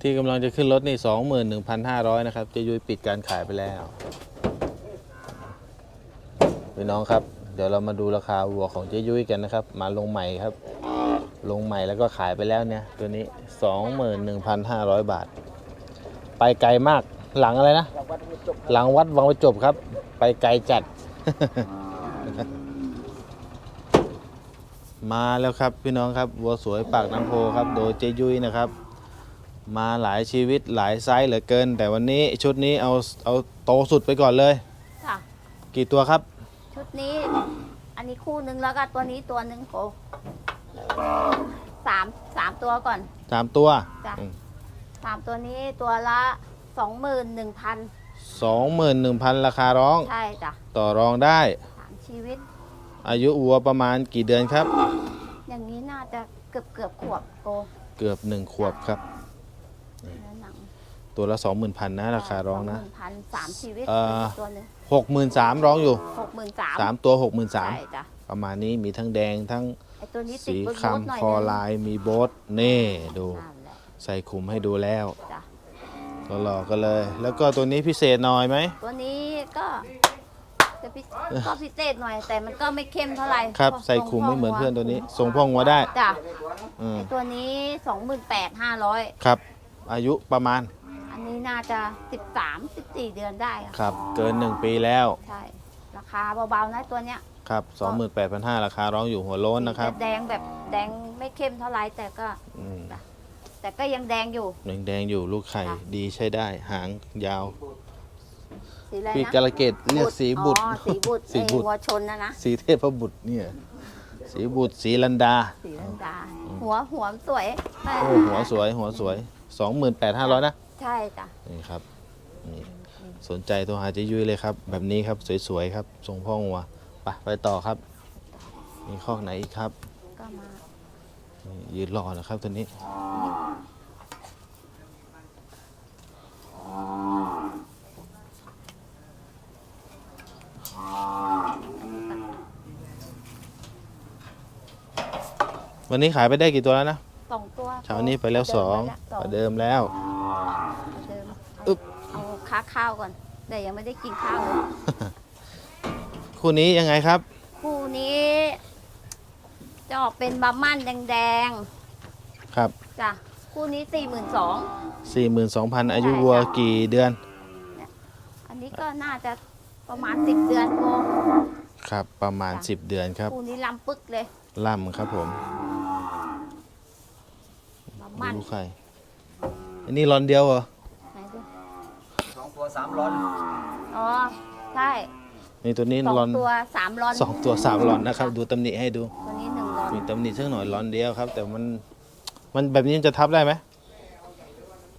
ที่กำลังจะขึ้นรถนี่สองหมื่นหนึ่งพันห้าร้อยนะครับเจยุ้ยปิดการขายไปแล้วพี่น้องครับ เดี๋ยวเรามาดูราคาวัวของเจยุ้ยกันนะครับ มาลงใหม่ครับ ลงใหม่แล้วก็ขายไปแล้วเนี่ย ตัวนี้สองหมื่นหนึ่งพันห้าร้อยบาท ไปไกลมากหลังอะไรนะ หลังวัดวังประจบครับ ไปไกลจัด มาแล้วครับพี่น้องครับวัวสวยปากน้ำโพครับ โดยเจยุ้ยนะครับ มาหลายชีวิตหลายไซส์เหลือเกิน แต่วันนี้ชุดนี้เอาเอาโตสุดไปก่อนเลย ค่ะ กี่ตัวครับ ชุดนี้ อันนี้คู่หนึ่งแล้วก็ตัวนี้ตัวหนึ่งโอ้สามสามตัวก่อน สามตัวจ้ะสามตัวนี้ตัวละสองหมื่นหนึ่งพันสองหมื่นหนึ่งพันราคาร้องใช่จ้ะต่อรองได้ สามชีวิต อายุวัวประมาณกี่เดือนครับ อย่างนี้น่าจะเกือบเกือบขวบโกเกือบหนึ่งขวบครับ เนื้อหนังตัวละสองหมื่นพันนะราคาร้องนะสหมื่พันสามชีวิตเอ่อ ตัวหนึ่งหกหมื่นสามร้องอยู่ หกหมื่นสามสามตัวหกหมื่นสามใช่จ้ะประมาณนี้มีทั้งแดงทั้งไอตัวนี้ติดสีบนครถหน่อยำคอนึงลายมีโบทเน่ดู นั่นแหละใส่ขุมให้ดูแล้วจ้ะหล่อๆกันเลย แล้วก็ตัวนี้พิเศษหน่อยไหม ตัวนี้ก็จะพิก็พิเศษหน่อย แต่มันก็ไม่เข้มเท่าไหร่ครับเพราะใส่ขุมไม่เหมือนเพื่อนตัวนี้ทรงพ่องัวได้จ้ะอืมไอตัวนี้สองหมื่นแปดห้าร้อยครับ อายุประมาณอันนี้น่าจะสิบสามสิบสี่เดือนได้อะครับ เกิน 1 ปีแล้วใช่ ราคาเบาๆนะตัวเนี้ยครับ28,500ราคาร้องอยู่หัวโล้นนะครับ แดงแบบแดงไม่เข้มเท่าไหร่แต่ก็อืมแต่ก็ยังแดงอยู่ แดงๆอยู่ลูกไข่ค่ะดีใช้ได้ หางยาว สีอะไรพี่นะกาลเกตเรียกสีบุตร อ๋อสีบุตรสีบุตรไอ้วัวชนนะนะสีเทพบุตรเนี่ย สีบุตรสีลันดา สีลังกาหัวหัวสวยโอ้หัวสวยหัวสวย 28,500นะใช่จ้ะนี่ครับนี่สนใจโทรหาเจยุ้ยเลยครับ แบบนี้ครับสวยๆครับทรงพ่องัวไปไปต่อครับ มีข้อกไหนอีกครับก็มานี่ยืนรอนะครับตัวนี้ วันนี้ขายไปได้กี่ตัวแล้วนะ สองตัวเช้านี้ไปแล้วสองสองประเดิมแล้ว เดิมอึ๊บ เอาค้าข้าวก่อน แต่ยังไม่ได้กินข้าวเลยคู่นี้ยังไงครับ คู่นี้ จะออกเป็นบะหมั่นแดงครับๆจ้ะคู่นี้สี่หมื่นสอง 42,000 อายุวัวกี่เดือนอันนี้ก็น่าจะประมาณสิบเดือนโกครับ ประมาณจ้ะ10 เดือนครับ คู่นี้ลำปึกเลย ล่ำครับผมบะห มั่นดูไข่อันนี้รอนเดียวเหรอไหนดูสองตัวสามร้อนอ๋อใช่นี่ตัวนี้สองรอนตัวสามร้อนสองตัวสามรอนนะครับ ดูตำหนิให้ดู ตัวนี้หนึ่งร้อนมีตำหนิสักหน่อยรอนเดียวครับ แต่มันมันแบบนี้จะทับได้ไหม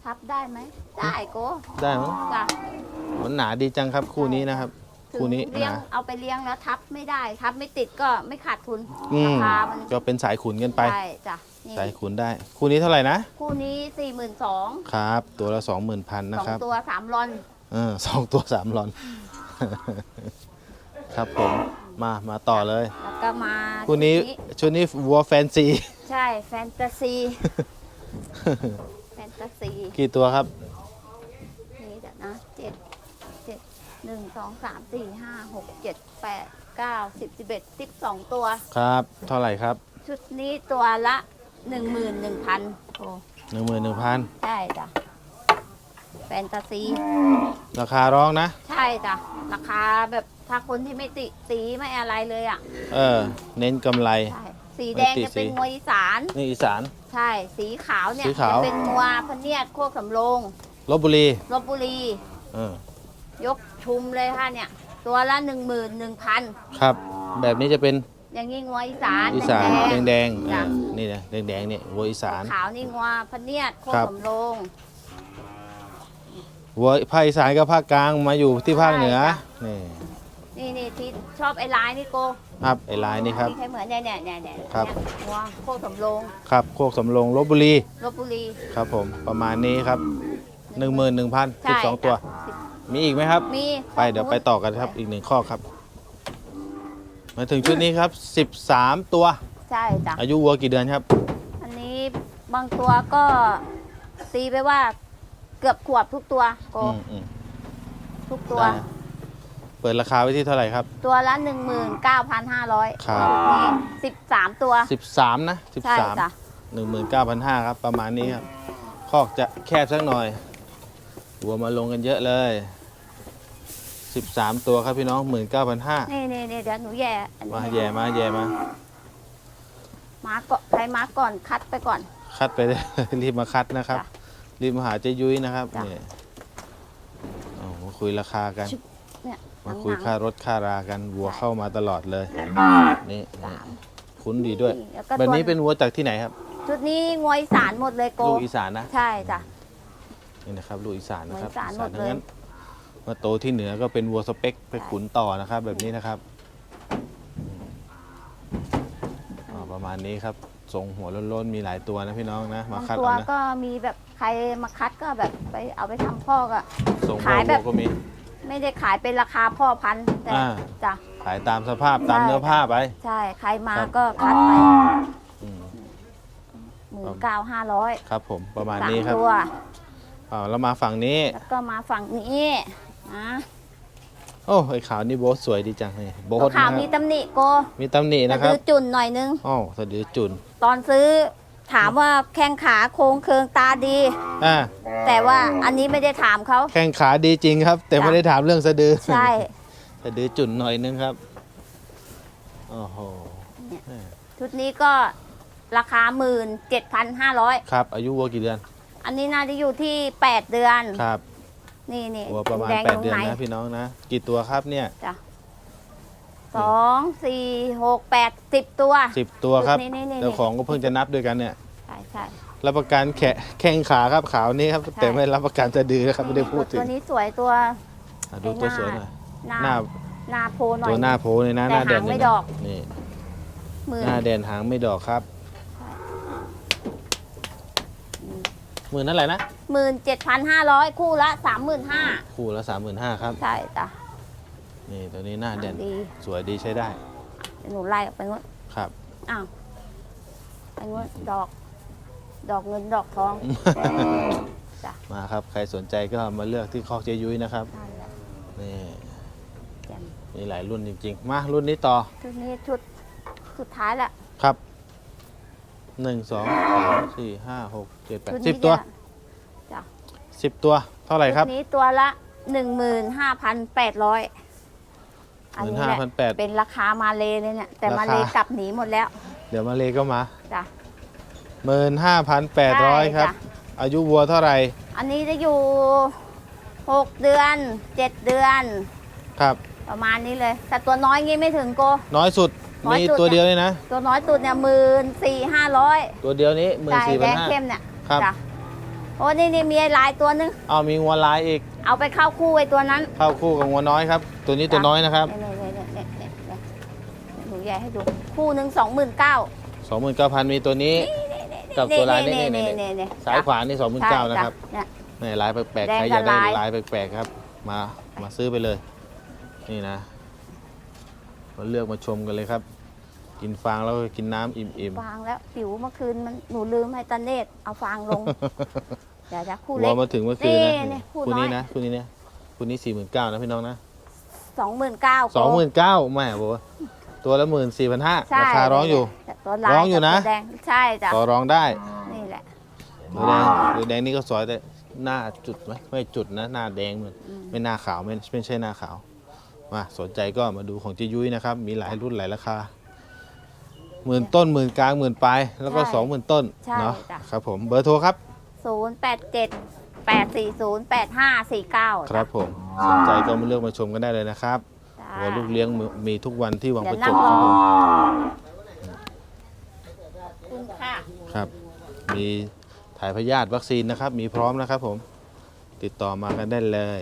ทับได้ไหมได้โกได้มั้งจ้ะมันหนาดีจังครับคู่นี้นะครับ ถึงคู่นี้เลี้ยงหนาเอาไปเลี้ยงแล้วทับไม่ได้ทับไม่ติดก็ไม่ขาดทุนอืรามคามันก็เป็นสายขุนกันไป ใช่จ้ะ นี่สายขุนได้คู่นี้เท่าไหร่นะ คู่นี้สี่หมื่นสองครับ ตัวละสองหมื่นพันนะสองครับตัวสามร้อน เออสองตัวสามรอน ครับผมมามาต่อเลย แล้วก็มาคู่นี้ชุดนี้วัวแฟนซี ใช่แฟนตาซี แฟนตาซี กี่ตัวครับ นี่เดี๋ยวนะเจ็ดเจ็ดหนึ่งสองสามสี่ห้าหกเจ็ดแปดเก้าสิบสิบเอ็ดสิบสองตัว ครับ เท่าไหร่ครับ ชุดนี้ตัวละ หนึ่งหมื่นหนึ่งพันโอ้หนึ่งหมื่นหนึ่งพันใช่จ้ะแฟนตาซี ราคาร้องนะ ใช่จ้ะราคาแบบถ้าคนที่ไม่ติสีไม่อะไรเลยอะเออ เน้นกำไร ใช่สีแดงไม่ติจะเป็นสี มวยอีสาน นี่อีสาน ใช่ สีขาวเนี่ยสีขาว จะเป็นมัวพะเนียดโคกสำโรงลบบุรีลบบุรี เออยกชุมเลยค่ะเนี่ย ตัวละหนึ่งหมื่นหนึ่งพันครับ แบบนี้จะเป็น อย่างนี้งัวอีสานอีสานแดงแดงๆจ้ะเออนี่นะแดงๆเนี่ยวัวอีสาน ขาวนี่งัวพะเนียดโคกครับ สำโรงวัวภาคอีสานกับภาคกลางมาอยู่ที่ภาคเหนือใช่นี่นี่นี่ที่ชอบไอ้ลายนี่โกครับไอ้ลายนี่ครับ ที่ใครเหมือนเนี่ยเนี่ยเนี่ยเนี่ยครับ งัวโคกสำโรงครับโคกสำโรงลบบุรีลบบุรีครับผมประมาณนี้ครับหนึ่งหมื่นหนึ่งพันสิบใช่สองตัวสิบมีอีกไหมครับ มีไปเดี๋ยวไปต่อกันครับอีกหนึ่งข้อครับ มาถึงชุดนี้ครับ 13 ตัว ใช่จ้ะอายุวัวกี่เดือนครับ อันนี้บางตัวก็ตีไปว่าเกือบขวบทุกตัวโกอืมอืมทุกตัว ได้เปิดราคาไว้ที่เท่าไหร่ครับตัวละหนึ่งหมื่นเก้าพันห้าร้อยครับ นี่สิบสามตัว13 นะ ใช่13จ้ะ19,500ครับ ประมาณนี้ครับ คอกจะแคบสักหน่อยหัวมาลงกันเยอะเลย 13 ตัวครับพี่น้อง 19,500นี่นี่นี่เดี๋ยวหนูแย่อันนี้มาแย่มาแย่มา มาก่อนใครมาก่อนคัดไปก่อน คัดไปเลย รีบมาคัดนะครับ จ้ะรีบมาหาเจ๊ยุ้ยนะครับจ้ะนี่เอามาคุยราคากันชุบเนี่ยมาคุยค่ารถค่ารากันวัวเข้ามาตลอดเลย นี่สานี่มคุ้นดีด้วยนี่แล้วก็แบบนี้ตัวเป็นวัวจากที่ไหนครับ ชุดนี้งวยสารหมดเลยโกลูกอีสานนะ ใช่จ้ะ นี่นะครับลูกอีสานนะครับวัวอีสานหมดทั้งเลยนั้น มาโตที่เหนือก็เป็นวัวสเปคไปขุนต่อนะครับ แบบนี้นะครับอ่าประมาณนี้ครับทรงหัวโล้นๆมีหลายตัวนะพี่น้องนะ มาบางคัดตัวเอานะก็มีแบบใครมาคัดก็แบบไปเอาไปทำพ่อก็ทรงพ่อขายแบวับ วก็มี ไม่ได้ขายเป็นราคาพ่อพันธุ์แต่อ่า จ้ะ ขายตามสภาพตามใช่เนื้อผ้าไป ใช่ ใครมาครับ ก็คัดไปอืมหมื่นเก้าห้าร้อยครับผมประมาณสามนี้ครับตัว อ่าแล้วมาฝั่งนี้แล้วก็มาฝั่งนี้ นะโอ้ไอ้ขาวนี่โบ๊ทสวยดีจังเลยโบ๊ตัวทขาวนะมีครับตำหนิโกมีตำหนิจะนะครับดื้อจุนหน่อยนึงอ๋อสะดือจุนตอนซื้อถามว่าแข้งขาโครงเคืองตาดี อ่าแต่ว่าอันนี้ไม่ได้ถามเขา แข้งขาดีจริงครับ แต่จ้ะไม่ได้ถามเรื่องสะดือ ใช่ สะดือจุนหน่อยนึงครับโอ้โหชุดนี้ก็ราคาหมื่นเจ็ดพันห้าร้อยครับ อายุวัวกี่เดือนอันนี้น่าจะอยู่ที่แปดเดือน ครับ นี่นี่วัวประมาณแดง8ตรงเดือนไหนนะพี่น้องนะ กี่ตัวครับเนี่ยจ้ะสองสี่หกแปดสิบตัว10ตัวครับนี่นี่นี่เจ้าของก็เพิ่งจะนับด้วยกันเนี่ยใช่ใช่รับประกันแขะแข้งขาครับขาวนี่ครับใช่แต่ไม่รับประกันสะดือนะครับไม่ได้พูดถึตังวนี้สวยตัวอะดูตัวสวยหน่อยหน้าหน้าหน้าโพหน่อตัยวหน้าโพเลยนะหแต่น้าแดนหางเลยไม่นะดอกนี่หมื่นหน้าแดนหางไม่ดอกครับหมื่นนั่นแหละนะ หมื่นเจ็ดพันห้าร้อยคู่ละสามหมื่นห้าคู่ละสามหมื่นห้าครับ ใช่จ้ะ นี่ตัวนี้หน้าแดนดี สวยดีใช้ได้ เดี๋ยวหนูไล่ออกไปนู้นครับ อ้าวไปนู้นดอก ดอกเงินดอกทอง จ้ะ มาครับ ใครสนใจก็มาเลือกที่คอกเจยุ้ยนะครับนั่นแหละนี่แจ่มมีหลายรุ่นจริง ๆ มารุ่นนี้ต่อ ชุดนี้ชุดสุดท้ายละครับ หนึ่ง สองสามสี่ ห้า หก เจ็ดแปดชุดสินี้บตัวจะ สิบตัวเท่าไหร่ครับชุดนี้ตัวละหนึ่งหมื่นห้าพันแปดร้อยหอันมื่นนี้ห้าแหละพันแปดเป็นราคามาเลยเลยเนี่ย แต่ราคามาเลยกลับหนีหมดแล้วเดี๋ยวมาเลยก็มาจ้ะ หมื่นห้าพันแปดร้อยใช่ครับ จ้ะ อายุวัวเท่าไหร่อันนี้จะอยู่หกเดือนเจ็ดเดือน ครับ ประมาณนี้เลย แต่ตัวน้อยงี้ไม่ถึงโก น้อยสุดน้อยมีสุด ตัวเดียวเลยนะ ตัวน้อยสุดเนี่ยหมื่นสี่ห้าร้อยตัวเดียวนี้หมื่นใช่สี่แดพันงห้าเข้มเนี่ยครับ จ้ะ โอ้นี่นี่มีลายตัวนึง เอามีงัวลายอีก เอาไปเข้าคู่ไอ้ตัวนั้น เข้าคู่กับงัวน้อยครับ ตัวนี้ตัวน้อยนะครับเนี่ยเนี่ยเนี่ยเนี่ยเนี่ยหนูแย่ให้ดู คู่หนึ่งสองหมื่นเก้าสองหมื่นเก้าพันมีตัวนี้ กับตัวลายนี่นี่นี่เนี่ยเนี่ยสายขวานี่สองหมื่นเก้านะครับเนี่ยนี่ลายแปลกๆแดงใครอยากได้กับลายลายแปลกๆครับ มามาซื้อไปเลย นี่นะมาเลือกมาชมกันเลยครับ กินฟางแล้วก็กินน้ำอิ่มฟางแล้วผิวเมื่อคืนมันหนูลืมให้ตาเนตเอาฟางลงเดี๋ยวจะคู่ๆเล็วักวมาถึงเมื่อคืนนะนี่นี่คู่คู่นี้น้อย นะคู่นี้เนี่ยคู่นี้สี่หมื่นเก้านะพี่น้องนะสองหมื่นเก้าสองหมื่นเก้าแม่บอกว่าตัวละหมื่นสี่พันห้าใช่ราคาร้องอยู่ ตัวลายร้องอยู่นะกับตัวแดงใช่จ้ะต่อรองได้นี่แหละตัวแดงตัวแดงนี่ก็สวยแต่หน้าจุดไหมไม่จุดนะหน้าแดงเหมือนอืม ไม่หน้าขาวไม่ไม่ใช่หน้าขาวมาสนใจก็มาดูของเจยุ้ยนะครับ มีหลายรุ่นหลายราคา หมื่นต้นหมื่นกลางหมื่นปลายแล้วก็สองหมื่นต้นใช่เนาะจ้ะ ครับผมเบอร์โทรครับศูนย์แปดเจ็ดแปดสี่ศูนย์แปดห้าสี่เก้าครับผมสนใจก็มาเลือกมาชมกันได้เลยนะครับวัวลูกเลี้ยงมีมีทุกวันที่วังเดี๋ปยวระจนั่บงครรับอผมคุณค่ะ ครับ มีถ่ายพยาธิวัคซีนนะครับ มีพร้อมนะครับผมติดต่อมากันได้เลย